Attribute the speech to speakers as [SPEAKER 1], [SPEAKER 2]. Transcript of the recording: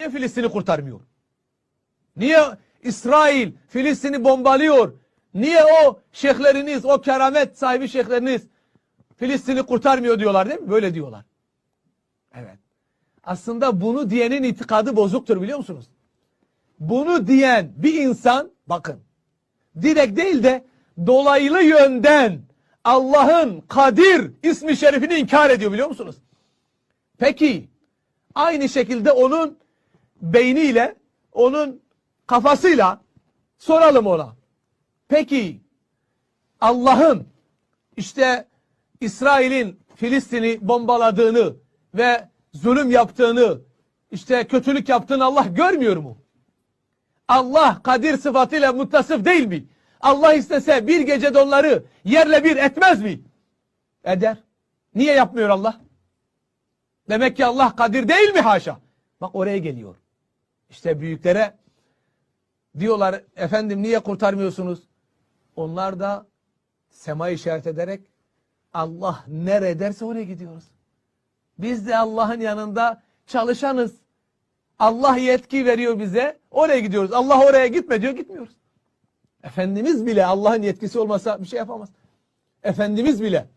[SPEAKER 1] Niye Filistin'i kurtarmıyor? Niye İsrail Filistin'i bombalıyor? Niye o şeyhleriniz, o keramet sahibi şeyhleriniz Filistin'i kurtarmıyor diyorlar değil mi? Böyle diyorlar. Evet. Aslında bunu diyenin itikadı bozuktur biliyor musunuz? Bunu diyen bir insan bakın direkt değil de dolaylı yönden Allah'ın Kadir ismi şerifini inkar ediyor biliyor musunuz? Peki aynı şekilde onun beyniyle, onun kafasıyla soralım ona. Peki Allah'ın işte İsrail'in Filistin'i bombaladığını ve zulüm yaptığını, işte kötülük yaptığını Allah görmüyor mu? Allah kadir sıfatıyla muttasıf değil mi? Allah istese bir gecede onları yerle bir etmez mi? Eder. Niye yapmıyor Allah? Demek ki Allah kadir değil mi haşa? Bak oraya geliyor. İşte büyüklere diyorlar efendim niye kurtarmıyorsunuz? Onlar da sema işaret ederek Allah nere derse oraya gidiyoruz. Biz de Allah'ın yanında çalışanız. Allah yetki veriyor bize. Oraya gidiyoruz. Allah oraya gitme diyor gitmiyoruz. Efendimiz bile Allah'ın yetkisi olmasa bir şey yapamaz. Efendimiz bile